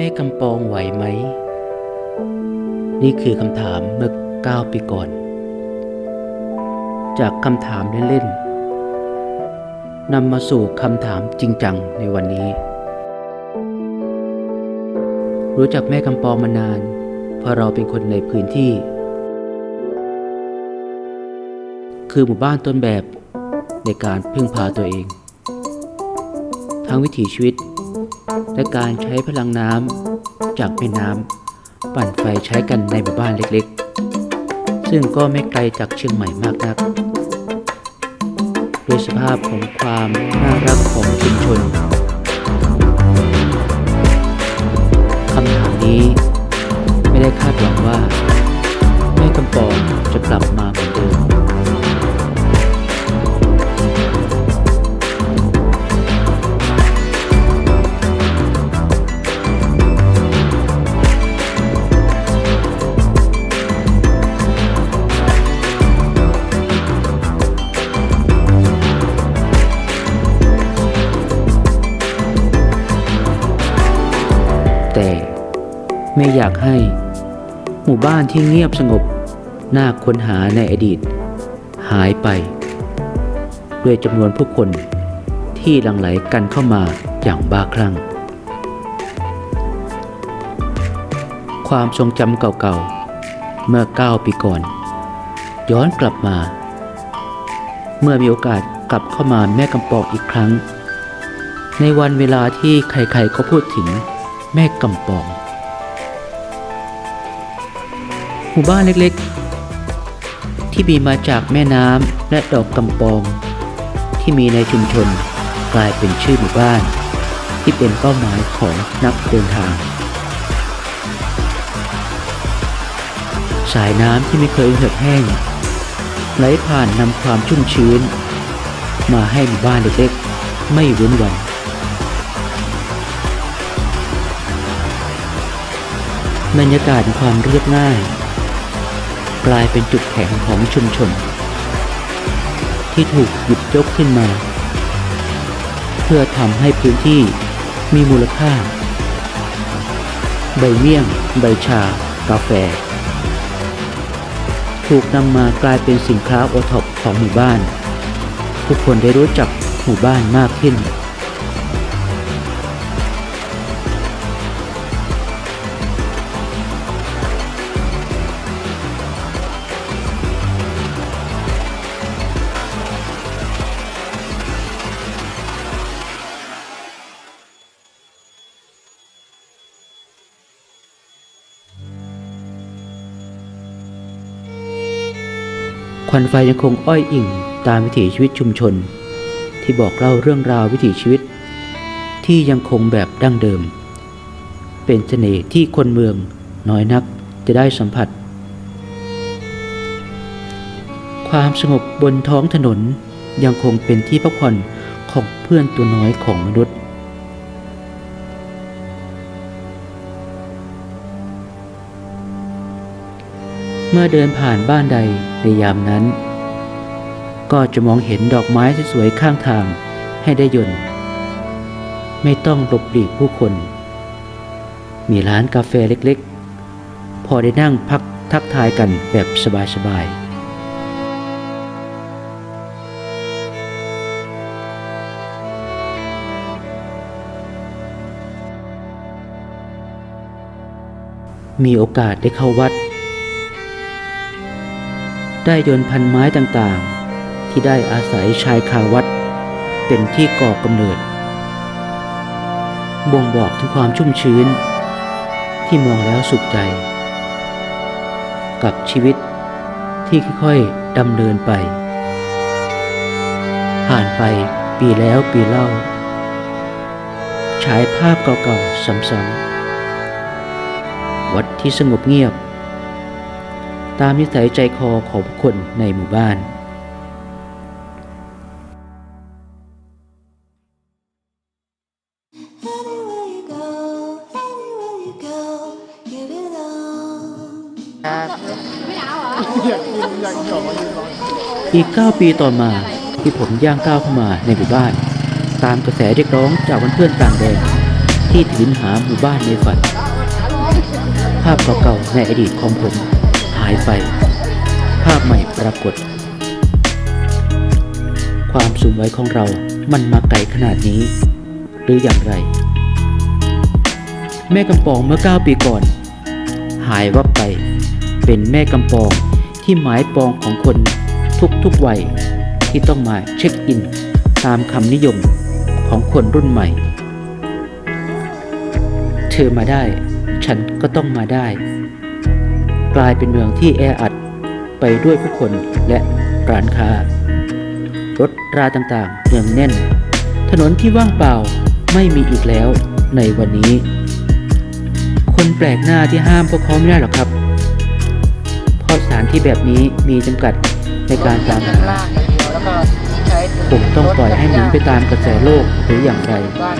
แม่กำปองไหวไหม นี่คือคำถามเมื่อ9ปีก่อน จากคำถามเล่นๆนำมาสู่คำถามจริงจังในวันนี้ รู้จักแม่กำปองมานาน เพราะเราเป็นคนในพื้นที่ คือหมู่บ้านต้นแบบในการพึ่งพาตัวเอง ทั้งวิถีชีวิต และการใช้พลังน้ำจากแม่น้ำปั่นไฟใช้กันในหมู่บ้านเล็กๆ ซึ่งก็ไม่ไกลจากเชียงใหม่มากนักโดยสภาพของความน่ารักของชุมชนคำถามนี้ไม่ได้คาดหวังว่าแม่กำปองจะกลับมาเหมือนเดิม ให้ หมู่บ้านที่เงียบสงบน่าค้นหาในอดีต หายไป ด้วยจำนวนผู้คนที่หลั่งไหลกันเข้ามาอย่างบ้าคลั่ง ความทรงจำเก่าๆ เมื่อ9ปีก่อน ย้อนกลับมา เมื่อมีโอกาสกลับเข้ามาแม่กำปองอีกครั้ง ในวันเวลาที่ใครๆเขาพูดถึงแม่กำปอง มู่บ้านเล็กๆ ที่มีมาจากแม่น้ำและดอกกำปอง ที่มีในชุมชนกลายเป็นชื่อหมู่บ้าน ที่เป็นเป้าหมายของนักเดินทาง สายน้ำที่ไม่เคยเหือดแห้งไหลผ่านนำความชุ่มชื้น มาให้หมู่บ้านเล็กๆ ไม่เว้นวันบรรยากาศความเรียบง่าย ลายเป็นจุดแข็งของชุมชน ที่ถูกหยิบยกขึ้นมา เพื่อทำให้พื้นที่มีมูลค่า ใบเมี่ยง ใบชา กาแฟ ถูกนำมากลายเป็นสินค้าโอท็อปของหมู่บ้าน ทุกคนได้รู้จักหมู่บ้านมากขึ้น ควันไฟยังคงอ้อยอิ่งตามวิถีชีวิตชุมชน ที่บอกเล่าเรื่องราววิถีชีวิต ที่ยังคงแบบดั้งเดิม เป็นเสน่ห์ที่คนเมืองน้อยนักจะได้สัมผัส ความสงบบนท้องถนนยังคงเป็นที่พักผ่อนของเพื่อนตัวน้อยของมนุษย์ เมื่อเดินผ่านบ้านใดในยามนั้น ก็จะมองเห็นดอกไม้สวยๆข้างทางให้ได้ยนต์ไม่ต้องหลบหลีกผู้คน มีร้านกาแฟเล็กๆ พอได้นั่งพักทักทายกันแบบสบายๆมีโอกาสได้เข้าวัด ได้ยนพันไม้ต่างๆ ที่ได้อาศัยชายคาวัด เป็นที่ก่อกำเนิด บ่งบอกถึงความชุ่มชื้น ที่มองแล้วสุขใจ กับชีวิตที่ค่อยๆดำเนินไป ผ่านไปปีแล้วปีเล่า ฉายภาพเก่าๆซ้ำๆวัดที่สงบเงียบ ตามนิสัยใจคอของผู้คนในหมู่บ้านอีก 9 ปีต่อมาที่ผมย่างก้าวเข้ามาในหมู่บ้าน ตามกระแสเรียกร้องจากเพื่อนๆต่างแดนที่ถืนหาหมู่บ้านในฝัน ภาพเก่าๆในอดีตของผมายไป ภาพใหม่ปรากฏ ความสูงไว้ของเรามันมาไกลขนาดนี้ หรืออย่างไร แม่กำปองเมื่อ 9 ปีก่อน หายวับไป เป็นแม่กำปองที่หมายปองของคนทุกๆวัยที่ต้องมาเช็คอิน ตามคำนิยมของคนรุ่นใหม่ เธอมาได้ ฉันก็ต้องมาได้ กลายเป็นเมืองที่แออัดไปด้วยผู้คนและร้านค้า รถราต่างๆเนืองแน่น ถนนที่ว่างเปล่าไม่มีอีกแล้วในวันนี้ คนแปลกหน้าที่ห้ามพวกเขาไม่ได้หรอกครับเพราะสถานที่แบบนี้มีจำกัดในการตามหาผมต้องปล่อยให้หมุนไปตามกระแสโลกหรืออย่างไรบ้า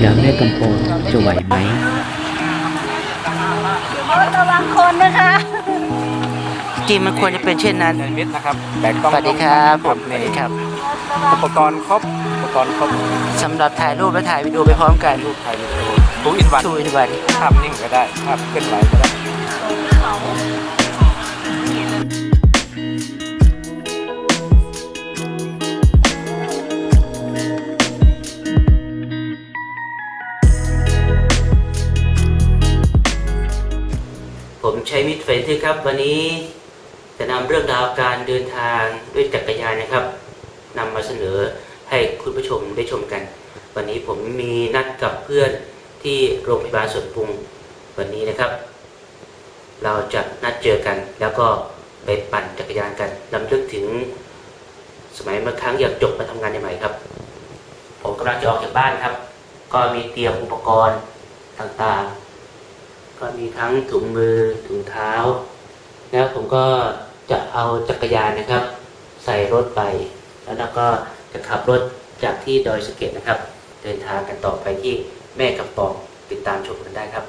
แล้วแม่กำปองจะไหวไหม ระวังคนนะคะจริงมันควรจะเป็นเช่นนั้นในมิตรนะครับแบกกล้องสวัสดีครับผมนี่อุปกรณ์ครบอุปกรณ์ครบสำหรับถ่ายรูปและถ่ายวิดีโอไปพร้อมกันรูปถ่ายวิดีโอทูอินวันชูอินวันภาพนิ่งก็ได้ภาพเคลื่อนไหวก็ได้ ผมใช้มิตเฟนที่ครับ วันนี้จะนำเรื่องราวการเดินทางด้วยจักรยานนะครับนำมาเสนอให้คุณผู้ชมได้ชมกัน วันนี้ผมมีนัดกับเพื่อนที่โรงพยาบาลสวนปรุงวันนี้นะครับ เราจะนัดเจอกัน แล้วก็ไปปั่นจักรยานกันลำลึกถึงสมัยเมื่อครั้งอยากจบมาทำงานใหม่ครับ ผมกำลังจะออกจากบ้านครับ ก็มีเตรียมอุปกรณ์ต่างๆ ก็มีทั้งถุงมือถุงเท้า แล้วผมก็จะเอาจักรยานนะครับ ใส่รถไป แล้วเราก็จะขับรถจากที่ดอยสะเก็ดนะครับ เดินทางกันต่อไปที่แม่กำปองติดตามชมกันได้ครับ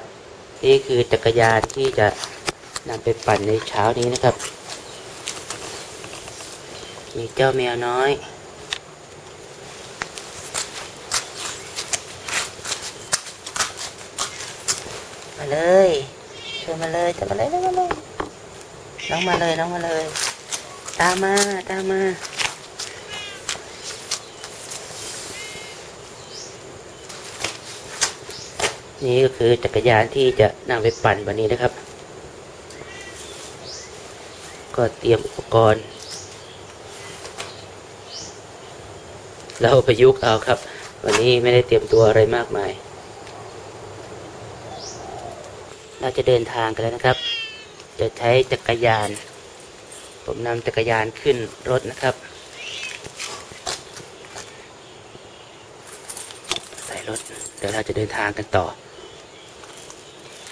นี่คือจักรยานที่จะนำไปปั่นในเช้านี้นะครับ มีเจ้าแมวน้อย มาเลยเชิญมาเลยเชิญมาเลยมาเลยน้องมาเลยน้องมาเลย ตามมาตามมานี่ก็คือจักรยานที่จะนำไปปั่นวันนี้นะครับ ก็เตรียมอุปกรณ์แล้วประยุกต์เอาครับ วันนี้ไม่ได้เตรียมตัวอะไรมากมาย เราจะเดินทางกันแล้วนะครับ จะใช้จักรยาน ผมนำจักรยานขึ้นรถนะครับ ใส่รถ เดี๋ยวเราจะเดินทางกันต่อ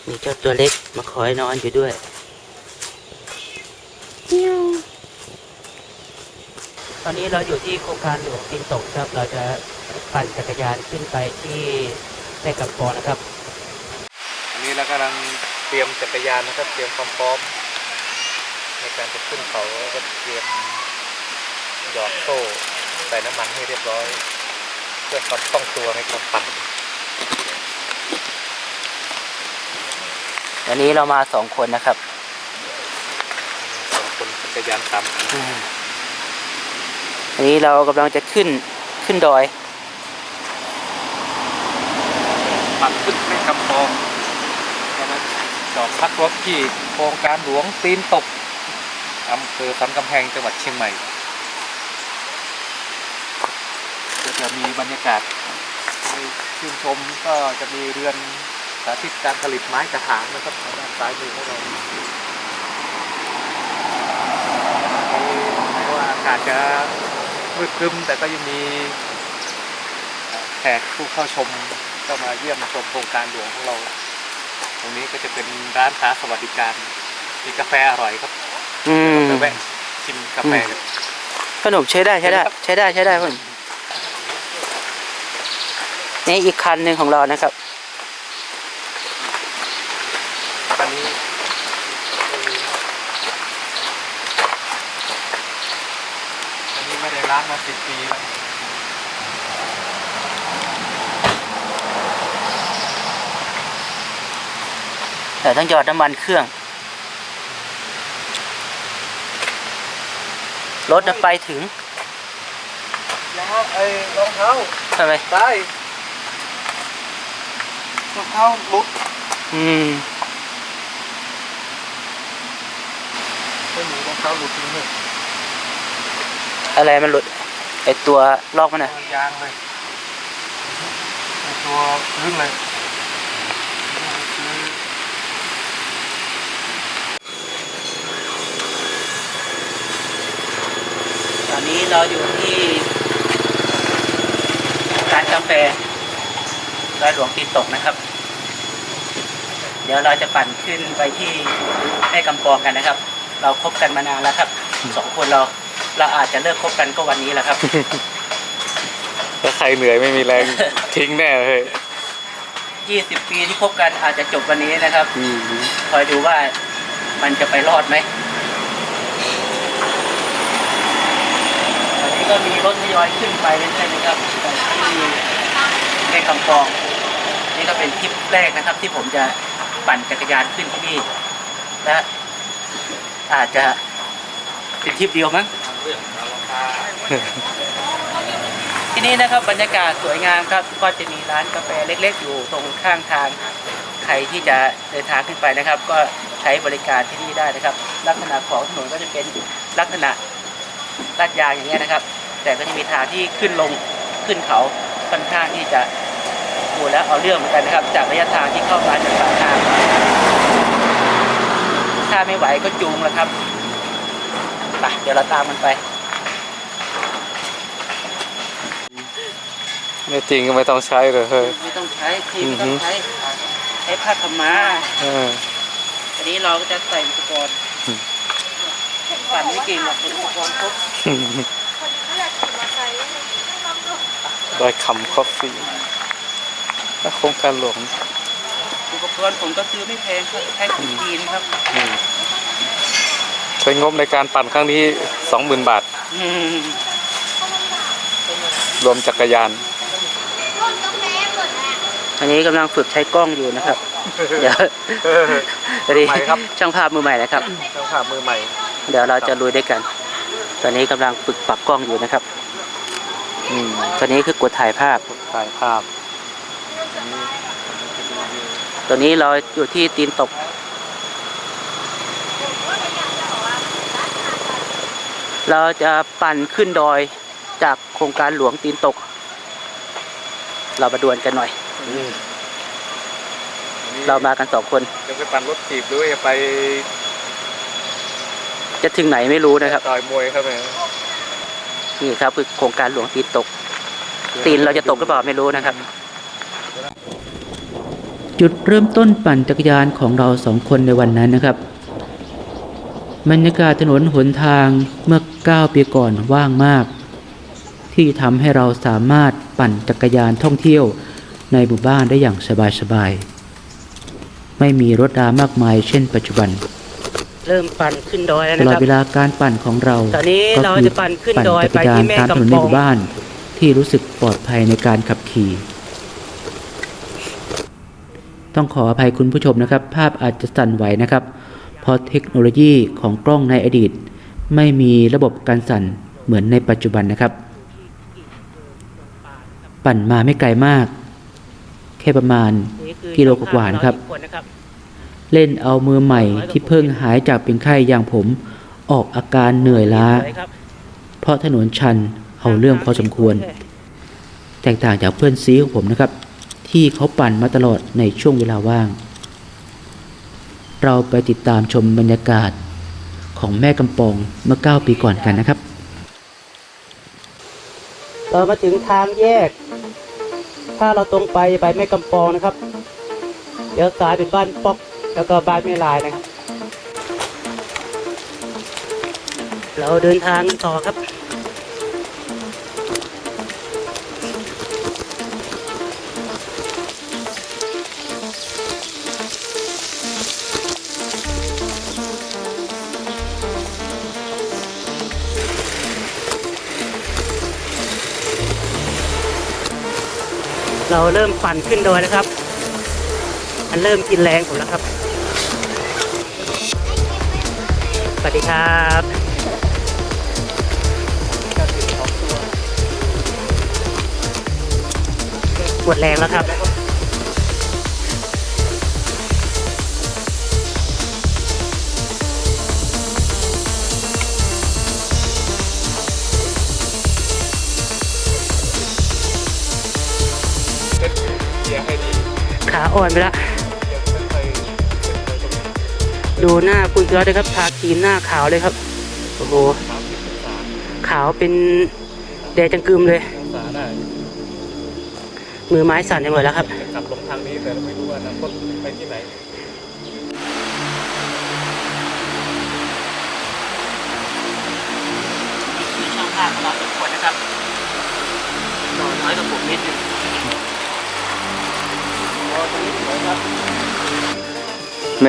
มีเจ้าตัวเล็กมาคอยนอนอยู่ด้วยเมียวตอนนี้เราอยู่ที่โครงการหลวงตินตกครับ เราจะปั่นจักรยานขึ้นไปที่แม่กำปองนะครับอันนี้เรากำลังเตรียมจักรยานนะครับ เตรียมความพร้อม ในการจะขึ้นเขาแล้วก็เตรียมหยอดโซ่ใส่น้ำมันให้เรียบร้อย เพื่อความคล่องตัวในการปั่นวันนี้เรามาสองคนนะครับสองคนจักรยานสามคันอันนี้เรากำลังจะขึ้นขึ้นดอย ปั่นขึ้นในกำปองแล้วมา จอดพักรถที่โครงการหลวงตีนตกอำเภอสันกำแพงจังหวัดเชียงใหม่ก็จะมีบรรยากาศชื่นชมก็จะมีเรือนสาธิตการผลิตไม้กระถางนะครับทางด้านซ้ายมือของเราแม้ว่าอากาศจะมืดครึ้มแต่ก็ยังมีแขกผู้เข้าชมก็มาเยี่ยมชมโครงการหลวงของเรา ตรงนี้ก็จะเป็นร้านค้าสวัสดิการมีกาแฟอร่อยครับอืม ไปแวะชิมกาแฟกัน ขนมใช้ได้ใช้ได้ ใช้ได้ใช้ได้พ่นนี่อีกคันหนึ่งของเรานะครับอันนี้อันนี้ไม่ได้ล้างมาสิบปีแล้ว แต่ต้องหยอดน้ำมันเครื่อง รถน่ะไปถึงยางไอ้รองเท้าทำไมได้รองเท้าหลุดอืมไม่มีรองเท้าหลุดจริงเหรออะไรมันหลุดไอตัวลอกมันน่ะยางเลยไอ้ตัวพื้นเลยซื้อ ตอ นนี้เราอยู่ที่ร้านกาแฟร้านหลวงตีนตกนะครับ เดี๋ยวเราจะปั่นขึ้นไปที่แม่กำปองกันนะครับ เราคบกันมานานแล้วครับสองคนเราเราอาจจะเลิกคบกันก็วันนี้แหละครับ ถ้าใครเหนื่อยไม่มีแรง ทิ้งแน่เลย20ปีที่คบกันอาจจะจบวันนี้นะครับ คอยดูว่ามันจะไปรอดไหมตอนนี้ ก็มีรถทยอยขึ้นไปเรื่อยๆนะครับที่แม่กำปอง นี่ก็เป็นทริปแรกนะครับ ที่ผมจะปั่นจักรยานขึ้นที่นี่และอาจจะเป็นทริปเดียวมั้งที่นี่นะครับบรรยากาศสวยงามครับ ก็จะมีร้านกาแฟเล็ก ๆ อยู่ตรงข้างทาง ใครที่จะเดินทางขึ้นไปนะครับ ก็ใช้บริการที่นี่ได้นะครับ ลักษณะของถนนก็จะเป็นลักษณะลาดยางอย่างเงี้ยนะครับ แต่ก็จะมีทางที่ขึ้นลงขึ้นเขาค่อนข้างที่จะดูแล้วเอาเรื่องเหมือนกันนะครับ จากระยะทางที่เข้ามาจากปากทางถ้าไม่ไหวก็จูงแล้วครับไปเดี๋ยวเราตามมันไป ไม่จริงก็ไม่ต้องใช้เลยเฮ้ยไม่ต้องใช้ครีมไม่ต้องใช้ใช้ผ้าขาวม้าเอออันนี้เราก็จะใส่อุปกรณ์อืมปั่นไม่เก่งหรอกเป็นอุปกรณ์ครบ ได้คำคอฟฟี่ถ้าโครงการหลวงอุปกรณ์ผมก็ซื้อไม่แพงครับใช้ของจีนครับอืมใช้งบในการปั่นครั้งนี้สองหมื่นบาท อืมรวมจักรยาน อันนี้กำลังฝึกใช้กล้องอยู่นะครับ เดี๋ยวอันนี้ใหม่ครับ ช่างภาพมือใหม่นะครับเจ้าภาพมือใหม่ เดี๋ยวเราจะลุยด้วยกัน ตอนนี้กำลังฝึกปรับกล้องอยู่นะครับ อืมตัวนี้คือกดถ่ายภาพ ถ่ายภาพตัวนี้เราอยู่ที่ตีนตก เราจะปั่นขึ้นดอยจากโครงการหลวงตีนตก เรามาดวลกันหน่อย เรามากันสองคน จะไปปั่นรถถีบหรือว่าจะไป จะถึงไหนไม่รู้นะครับ ต่อยมวยครับเนี่ย นี่ครับคือโครงการหลวงตีนตก ตีนเราจะตกหรือเปล่าไม่รู้นะครับ จุดเริ่มต้นปั่นจักรยานของเราสองคนในวันนั้นนะครับบรรยากาศถนนหนทางเมื่อ 9 ปีก่อนว่างมาก ที่ทำให้เราสามารถปั่นจักรยานท่องเที่ยวในหมู่บ้านได้อย่างสบายๆ ไม่มีรถรามากมายเช่นปัจจุบัน เริ่มปั่นขึ้นดอยแล้วตนะลอคดรับ เวลาการปั่นของเราตอนนี้ก็เราคือจะปั่นขึ้นดอยไปปั่นจักรยาที่นแม่ตามถนนกำในปหองมู่บ้านที่รู้สึกปลอดภัยในการขับขี่ ต้องขออภัยคุณผู้ชมนะครับ ภาพอาจจะสั่นไหวนะครับ เพราะเทคโนโลยีของกล้องในอดีต ไม่มีระบบการสั่นเหมือนในปัจจุบันนะครับ ปั่นมาไม่ไกลมาก แค่ประมาณกิโลกว่าๆนะครับเเล่นเอามือใหม่ที่เพิ่งหายจากเป็นไข้อย่างผมออกอาการเหนื่อยล้า เพราะถนนชันเอาเรื่องพอสมควร แตกต่างจากเพื่อนซีของผมนะครับ ที่เขาปั่นมาตลอดในช่วงเวลาว่าง เราไปติดตามชมบรรยากาศของแม่กำปองเมื่อ 9 ปีก่อนกันนะครับ เรามาถึงทางแยก ถ้าเราตรงไปไปแม่กำปองนะครับ เดี๋ยวซ้ายเป็นบ้านป๊อก แล้วก็บ้านแม่ลายนะครับ เราเดินทางต่อครับเราเริ่มปั่นขึ้นโดยนะครับ มันเริ่มกินแรงผมแล้วครับ วัสดีครับปวดแรงแล้วครับขาอ่อนไปแล้ว ดูหน้าคุณเกลือเลยครับทาครีมหน้าขาวเลยครับโอ้โหสามสิบองศาขาวเป็นแดงจังกึมเลยองศาได้มือไม้สั่นไปหมดแล้วครับจะขับลงทางนี้แต่เราไม่รู้ว่าอนาคตไปที่ไหนมีช่องทางของเราทุกคนนะครับต่อน้อยกว่าผมนิดนึงใน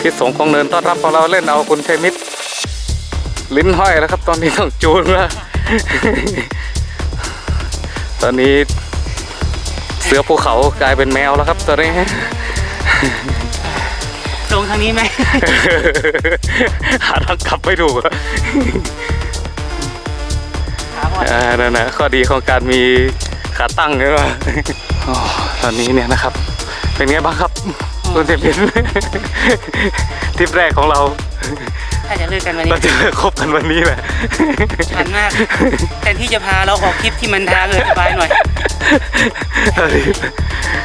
ที่สงของเนินต้อนรับของเราเล่นเอาคุณชัยมิตร ลิ้นห้อยแล้วครับ ตอนนี้ต้องจูนแล้ว ตอนนี้เสือภูเขากลายเป็นแมวแล้วครับ ตอนนี้ลงทางนี้ไหม หาทางกลับไม่ถูกอะขาอ่อนอ่านั่นนะข้อดีของการมีขาตั้งใช่ไหม อ๋อตอนนี้เนี่ยนะครับ เป็นไงบ้างครับ คุณเทพินทริปแรกของเรา ถ้าจะเลิกกันวันนี้เราจะเลิกคบกันวันนี้แหละมันมากแทนที่จะพาเราออกคลิปที่มันทางเลยสบายหน่อย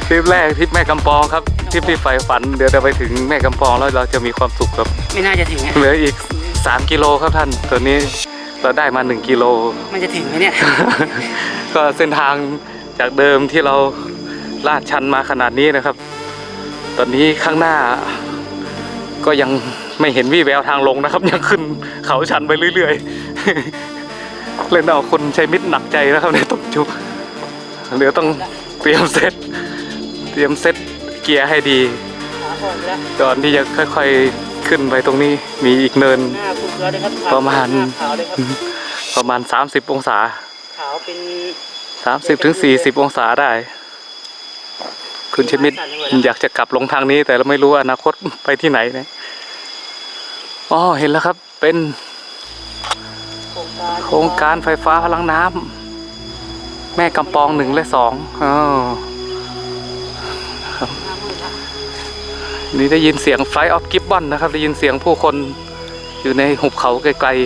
ทริปแรกทริปแม่กำปองครับทริปที่ใฝ่ฝัน เดี๋ยวจะไปถึงแม่กำปองแล้วเราจะมีความสุขครับ ไม่น่าจะถึงอะเหลืออีก 3 กิโลครับท่านตอนนี้เราได้มา 1 กิโล มันจะถึงไหมเนี่ย ก็เส้นทางจากเดิมที่เราลาดชันมาขนาดนี้นะครับ ตอนนี้ข้างหน้า ก็ยังไม่เห็นวี่แววทางลงนะครับ ยังขึ้นเขาชันไปเรื่อยๆ เล่นเอาคนใช้มิตรหนักใจนะครับในตกจุกเดี๋ยวต้องเตรียมเซตเตรียมเซตเกียร์ให้ดีขาอ่อนไปแล้วก่อนที่จะค่อยๆขึ้นไปตรงนี้มีอีกเนินหน้าคุณเกลือเลยครับประมาณหน้ขาวเลยครับประมาณ 30 องศา ขาวเป็น 30ถึง40 องศาได้ คุณชมิดอยากจะกลับลงทางนี้ แต่เราไม่รู้อนาคตไปที่ไหนนะอ๋อเห็นแล้วครับ เป็นโครงการไฟฟ้าพลังน้ำแม่กำปองหนึ่งและสองอ๋อนี่ได้ยินเสียงไฟออฟกิบบอนนะครับ ได้ยินเสียงผู้คนอยู่ในหุบเขาไกลๆ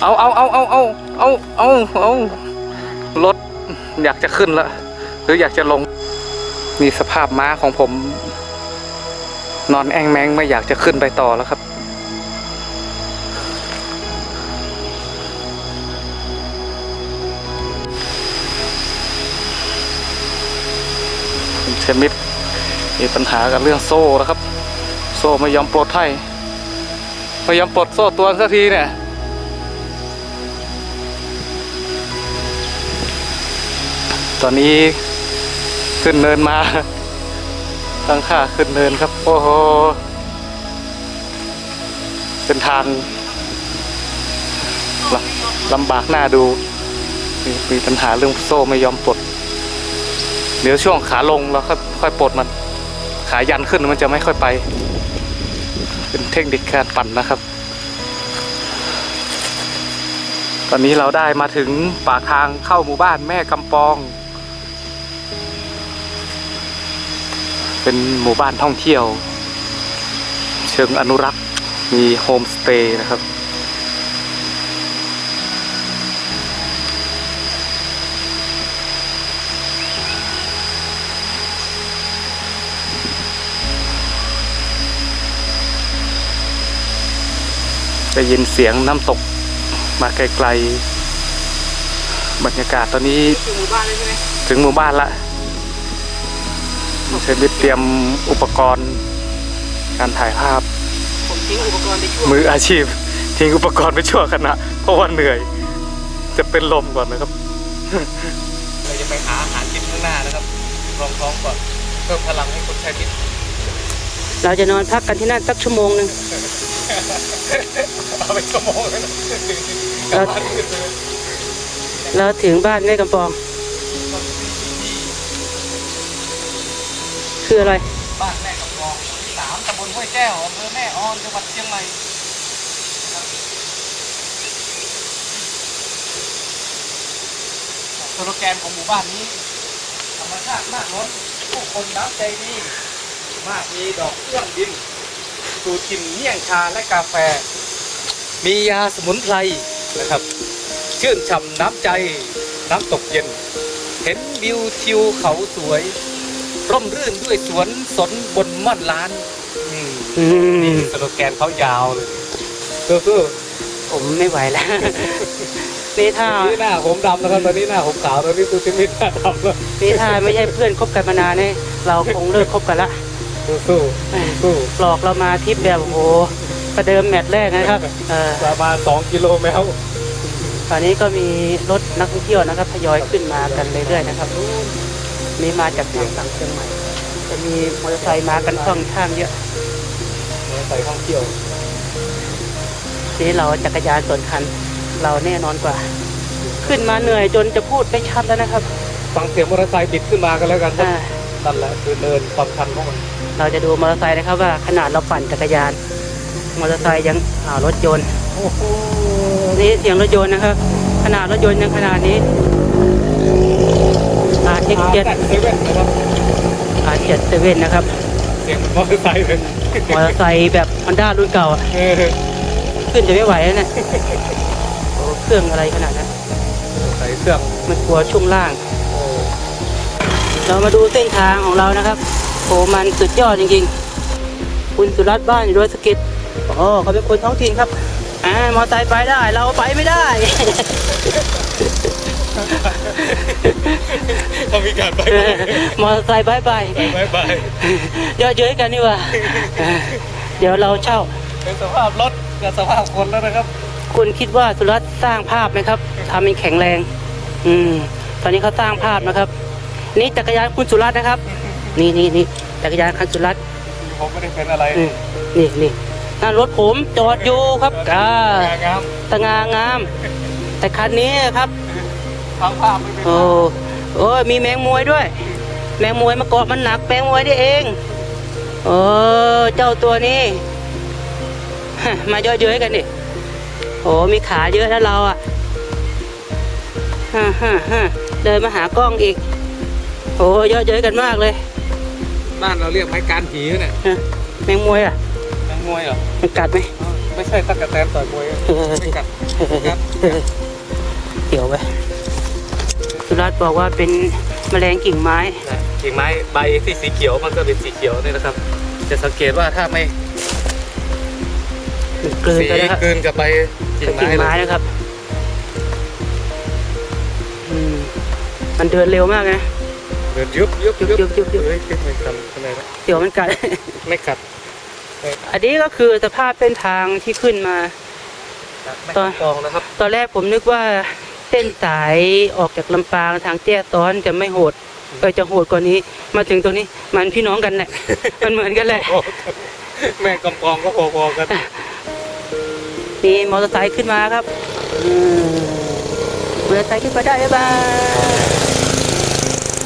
เอาเอาเอาเอาเอาเอาเอาเอา อยากจะขึ้นละหรืออยากจะลงมีสภาพม้าของผม นอนแองแมงไม่อยากจะขึ้นไปต่อแล้วครับ เชมิดมีปัญหากับเรื่องโซ่นะครับ โซ่ไม่ยอมปลดให้ไม่ยอมปลดโซ่ตัวสักทีเนี่ย ตอนนี้ขึ้นเนินมาตั้งค่าขึ้นเนินครับ โอ้โหเป็นทางลำลำบากหน้าดูมีมีปัญหาเรื่องโซ่ไม่ยอมปลด เดี๋ยวช่วงขาลงเราค่อยปลดมัน ขายันขึ้นมันจะไม่ค่อยไป เป็นเทคนิคการปั่นนะครับ ตอนนี้เราได้มาถึงปากทางเข้าหมู่บ้านแม่กำปอง เป็นหมู่บ้านท่องเที่ยว เชิงอนุรักษ์มีโฮมสเตย์นะครับ ได้ยินเสียงน้ำตกมาไกลๆ บรรยากาศตอนนี้ ถึงหมู่บ้านเลยใช่ไหมถึงหมู่บ้านละ เชมิดเตรียมอุปกรณ์ การถ่ายภาพ ผมทิ้งอุปกรณ์ไปช่วยมืออาชีพ ทิ้งอุปกรณ์ไปชั่วขณะเพราะว่าเหนื่อย จะเป็นลมก่อนนะครับ เราจะไปหาอาหารกินข้างหน้านะครับรองท้องก่อนเพิ่มพลังให้คนใช้มิตรเราจะนอนพักกันที่นั่นสักชั่วโมงหนึ่งเอาไปชั่วโมงเลยนะเราเราถึงบ้านแม่กำปอง คืออะไร บ้านแม่กับกองที่สามตำบลห้วยแก้วอำเภอแม่ออนจังหวัดเชียงใหม่สโลแกนของหมู่บ้านนี้ ธรรมชาติมากล้นผู้คนน้ำใจดี มากมีดอกเครื่องดิน สูตรกินเมี่ยงชาและกาแฟ มียาสมุนไพรนะครับ ชื่นช่ำน้ำใจ น้ำตกเย็น เห็นวิวทิวเขาสวย ร่มรื่นด้วยสวนสนบนม่อนล้านอืมอืนี่มสโลแกนเขายาวเลยสู้ผมไม่ไหวแล้ว นี่ถ้าๆนี่หน้าผมดำนะครับตอนนี้หน้าผมขาวตอนนี้คุณจิมิตหน้าดำแล้วนี่ถ้าไม่ใช่เพื่อนคบกันมานานเนี่ยเราคงเลิกคบกันละสู้ๆสู้หลอกเรามาทริปแบบโอ้โหประเดิมแมตช์แรกนะครับเออประมาณ2กิโลแมวตอนนี้ก็มีรถนักท่องเที่ยวนะครับทยอยขึ้นมากันเรื่อยๆนะครับ มีมาจากทางต่างเชียงใหม่ จะมีมอเตอร์ไซค์มากันค่อนข้างเยอะใส่ท่องเที่ยวนี่เราจักรยานส่วนคัน เราแน่นอนกว่า ขึ้นมาเหนื่อยจนจะพูดไม่ชัดแล้วนะครับ ฟังเสียงมอเตอร์ไซค์บิดขึ้นมากันแล้วกันอ่านั่นแหละคือเนินความชันของมันเราจะดูมอเตอร์ไซค์นะครับว่าขนาดเราปั่นจักรยาน มอเตอร์ไซค์ยังอ่ารถยนต์โอ้โหนี่เสียงรถยนต์นะครับ ขนาดรถยนต์ยังขนาดนี้ R X อา7เซเว่นนะครับ R 7 7นะครับ เสียงเหมือนมอเตอร์ไซค์เลยมอเตอร์ไซค์แบบฮอนด้ารุ่นเก่าอะเออขึ้นจะไม่ไหวแล้วเนี่ยโอ้เครื่องอะไรขนาดนั้นใส่เครื่องมันกลัวช่วงล่างโอ้เรามาดูเส้นทางของเรานะครับโหมันสุดยอดจริงๆ คุณสุรัตน์บ้านอยู่ด้วยสกิตโอ้เขาเป็นคนท้องถิ่นครับ อ่ามอเตอร์ไซค์ไปได้ เราไปไม่ได้ เขามีการไปมอเตอร์ไซค์บายบายบายบายเดี๋ยวเจอกันนี่หว่า เดี๋ยวเราเช่า เป็นสภาพรถกับสภาพคนแล้วนะครับ คุณคิดว่าสุรัตน์สร้างภาพไหมครับทำเป็นแข็งแรง อืม ตอนนี้เขาสร้างภาพนะครับ นี่จักรยานคุณสุรัตน์นะครับ นี่นี่นี่จักรยานคันสุรัตน์ผมไม่ได้เป็นอะไรอืมนี่นี่นั่นรถผมจอดอยู่ครับอ่างามสง่างาม แต่คันนี้ครับ ทั้งภาพไม่เป็นโอ้โอ้ยมีแมงมวยด้วย แมงมวยมาเกาะมันหนักแมงมวยได้เองโอ้เจ้าตัวนี้ฮะมาเยอะเย้ยกันดิโอ้มีขาเยอะนะเราอะฮ่าฮ่าฮ่าเดินมาหากล้องอีกโอ้เยอะเย้ยกันมากเลย บ้านเราเรียกไม้การผีเนี่ยฮะแมงมวยอะนักมวยเหรอมันกัดไหมอ้าวไม่ใช่ตั๊กแตนต่อยมวยไม่กัดกัดเดี๋ยวไป สุรัตน์บอกว่าเป็นแมลงกิ่งไม้ นะกิ่งไม้ใบที่สีเขียวมันก็เป็นสีเขียวนี่นะครับ จะสังเกตว่าถ้าไม่มันกลืนสีไปนะครับกลืนกับใบกิ่เป็งนไม้กิ่งเลไม้ยนะครับอืมมันเดินเร็วมากนะ เดินยุบยุบยุบยุบยุบยุบ เฮ้ยไม่ทำอะไรนะเดี๋ยวมันกัด ไม่กัดอันนี้ก็คือสภาพเส้นทางที่ขึ้นมา ไม่ต่อกองนะครับ ตอนแรกผมนึกว่าเส้นสายออกจากลำปางทางแจ้ซ้อนจะไม่โหดเออจะโหดกว่านี้ มาถึงตรงนี้มันพี่น้องกันแหละ มันเหมือนกันแหละโอ้แม่กำปองก็พอๆกันมีมอเตอร์ไซค์ขึ้นมาครับอืมมอเตอร์ไซค์ขึ้นมาได้บ๊ายบาย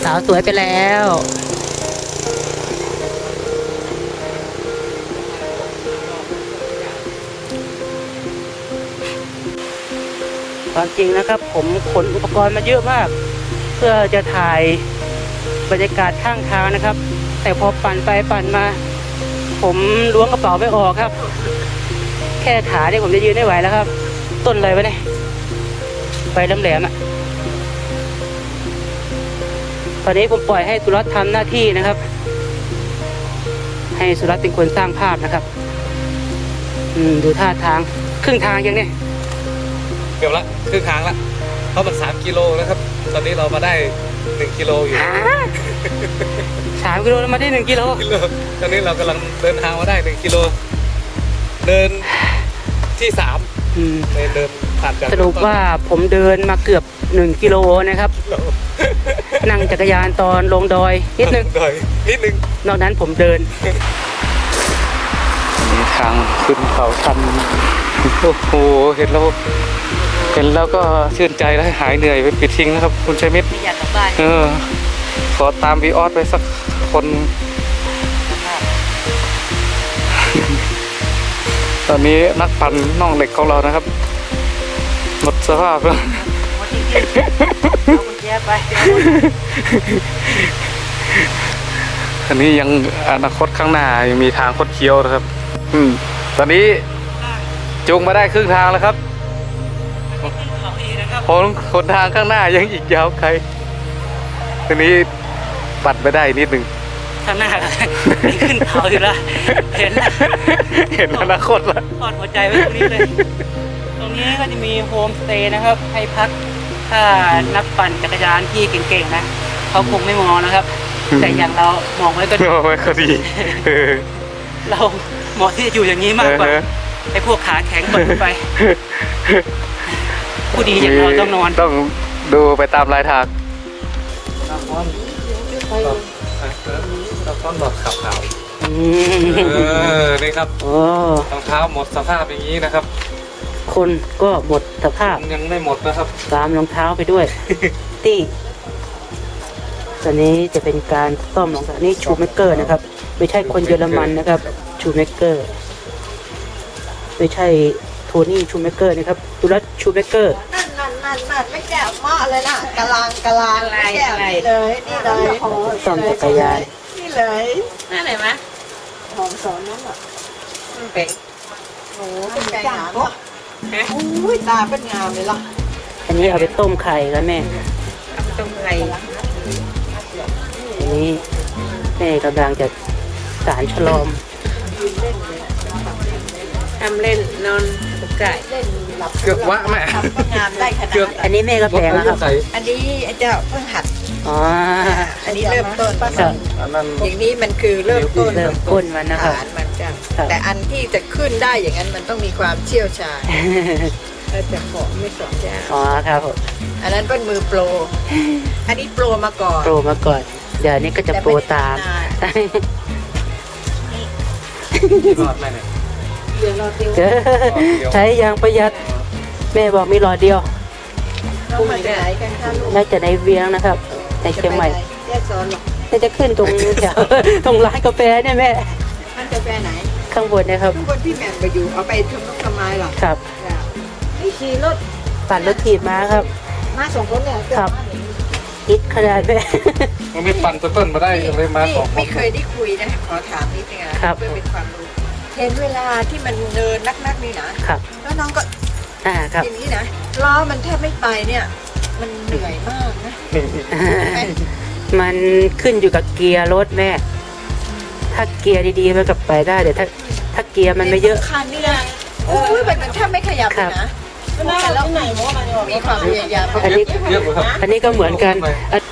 สาวสวยไปแล้ว ความจริงนะครับ ผมขนอุปกรณ์มาเยอะมาก เพื่อจะถ่ายบรรยากาศข้างทางนะครับ แต่พอปั่นไปปั่นมา ผมล้วงกระเป๋าไม่ออกครับ แค่ขาเนี่ยผมจะยืนไม่ไหวแล้วครับ ต้นอะไรวะเนี่ยใบแหลมๆอะตอนนี้ผมปล่อยให้สุรัตน์ทำหน้าที่นะครับ ให้สุรัตน์เป็นคนสร้างภาพนะครับ อืมดูท่าทางครึ่งทางยังเนี่ย เกือบละครึ่งทางละเพราะมันสามกิโลนะครับ ตอนนี้เรามาได้หนึ่งกิโลอยู่สามกิโลแล้วมาได้หนึ่งกิโลกิโลตอนนี้เรากำลังเดินทางมาได้หนึ่งกิโล เดินที่สามอืมในเดินผ่านจากสรุปว่าผมเดินมาเกือบหนึ่งกิโลนะครับ นั่งจักรยานตอนลงดอยนิดนึงดอยนิดนึง นอกนั้นผมเดินนี่ทางขึ้นเขาชันโอ้โหเห็นแล้วเห็นแล้วก็ชื่นใจและหายเหนื่อยไปปิดทิ้งนะครับ คุณชัยมิตรไม่อยากกลับบ้านเออขอตามวีออสไปสักคน ตอนนี้นักปั่นน่องเหล็กของเรานะครับ หมดสภาพแล้วหมดจริงๆเอากุญแจไปอันนี้ยังอนาคตข้างหน้ายังมีทางคดเคี้ยวนะครับ อืม ตอนนี้จูงมาได้ครึ่งทางแล้วครับ เขาอีกนะครับผลหนทางข้างหน้ายังอีกยาวไกลทีนี้ปัดไปได้นิดหนึ่งข้างหน้าก็ขึ้นเขาอยู่แล้วเห็นนะเห็นอนาคตแล้วทอดหัวใจไว้ตรงนี้เลย ตรงนี้ก็จะมีโฮมสเตย์นะครับ ให้พักถ้านักปั่นจักรยานที่เก่งๆนะเขาคงไม่มองนะครับ แต่อย่างเรามองไว้ก็โอ้ยก็ดีเออเราเหมาะที่จะอยู่อย่างนี้มากกว่าเออไอ้พวกขาแข็งกดไป ผู้ดีอย่างเราต้องนอนต้องดูไปตามรายทางเราต้องหลอดขับขาวอืมเออนี่ครับโอ้รองเท้าหมดสภาพอย่างนี้นะครับ คนก็หมดสภาพยังไม่หมดนะครับตามรองเท้าไปด้วยตี้ตอนนี้จะเป็นการซ่อมรองเท้านี่ชูเมกเกอร์นะครับ ไม่ใช่คนเยอรมันนะครับชูเมกเกอร์ ไม่ใช่ โทนี่ชูเมกเกอร์นะครับตุรัสชูเมกเกอร์นั่นนั่นนั่นนั่นไม่แก้วหม้อเลยนะกะลางกะลางไม่แก้วนี่เลยนี่เลยโอ้โหซ่อมจักรยานนี่เลยนั่นไหนมะหอมสอนนั่นอะมันเป็นโอ้โหเป็นไก่หนามอะอุ้ยตาเป็นงามเลยล่ะอันนี้เอาไปต้มไข่ครับแม่ตรงไหนอันนี้แม่กำลังจะสารฉลอม ทำเล่นนอนตกไก่เล่นหลับเกือบวะแม่ ทำก็งามได้ขนาดเกือบนั้นอันนี้แม่ก็แพงนะครับอันนี้ไอ้เจ้าเพิ่งหัด อ๋ออันนี้เริ่มต้นครับ อันนั้น อย่างนี้มันคือเริ่มต้นเริ่มต้นมันนะครับฐานมันจ้ะครับ แต่อันที่จะขึ้นได้อย่างนั้นมันต้องมีความเชี่ยวชาญเราจะขอไม่สอนยากอ๋อครับผมอันนั้นเป็นมือโปร อันนี้โปรมาก่อนโปรมาก่อน เดี๋ยวอันนี้ก็จะโปรตาม รอดไหมเนี่ย เดี๋ยวเราเดียวใช้อย่างประหยัด แม่บอกมีหลอดเดียวเรามาจากไหนกันคะลูกน่าจะในเวียงนะครับในเชียงใหม่แยกโซนหรอกน่าจะขึ้นตรงแถวตรงร้านกาแฟเนี่ยแม่มันจะไปไหน ข้างบนเนะครับทุกคนที่แหม่มไปอยู่เอาไปทำนกทำไมหรอครับนี่ขี่รถปั่นรถถีบมาครับ มาส่งคนเนี่ยครับอิดขนาดแม่มันมีปั่นต้นๆมาได้เลยมานี่สองคไม่นเคยได้คุยนะขอถามนิดนึงนะครับเพื่อเป็นความรู้ เห็นเวลาที่มันเนินนักๆนี่นะครับ แล้วน้องก็อ่าครับ อย่างนี้นะล้อมันแทบไม่ไปเนี่ย มันเหนื่อยมากนะมันขึ้นอยู่กับเกียร์รถแม่ ถ้าเกียร์ดีๆมันกลับไปได้แต่ถ้า ถ้าเกียร์มันไม่เยอะ คันนี่นะโอ้ยมันมันแทบไม่ขยับเลยนะแล้วไหนมีความพยายามอันนี้ เยอะกว่าครับ อันนี้ก็เหมือนกันอัน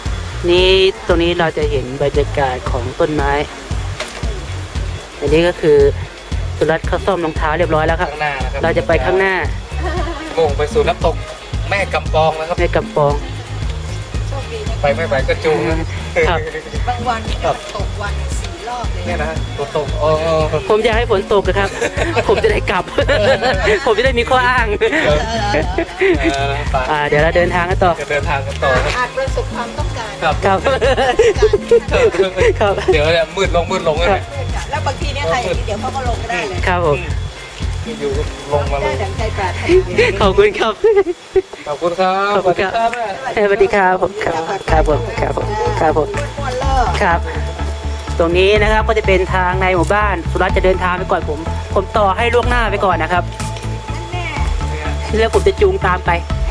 นี้ตรงนี้เราจะเห็นบรรยากาศของต้นไม้ อันนี้ก็คือ สุรัตน์เขาซ่อมรองเท้าเรียบร้อยแล้วครับ ข้างหน้านะครับเราจะไปข้างหน้ามุ่งไปสู่น้ำตกแม่กำปองนะครับในกำปอง โชคดีนะไปไม่ไหวก็จูงนะ ครับ บางวันเนี่ยตกวันสี่ รอบเลยเนี่ยนะตัวตรงอ๋อผมอยากให้ฝนตกนะครับ ผมจะได้กลับ ผมจะได้มีข้ออ้างเออไปอ่าเดี๋ยวเราเดินทางกันต่อจะเดินทางกันต่อครับอาจประสบความต้องการครับครับครับเดี๋ยวเนี่ยมืดลงมืดลงเลยเนี่ยแล้วบางทีเนี่ยใครอย่างนี้เดี๋ยวเขาก็ลงก็ได้เลยครับผมอยู่ลงมาเลได้ยดังใจปรารถนาขอบคุณครับ ขอบคุณครับขอบคุณครับสวัสดีครับผมครับครับผมครับผมครับผมม้วนๆเลิกครับ ตรงนี้นะครับก็จะเป็นทางในหมู่บ้าน สุรัตน์จะเดินทางไปก่อนผม ผมต่อให้ล่วงหน้าไปก่อนนะครับแน่แล้วผมจะจูงตามไปๆ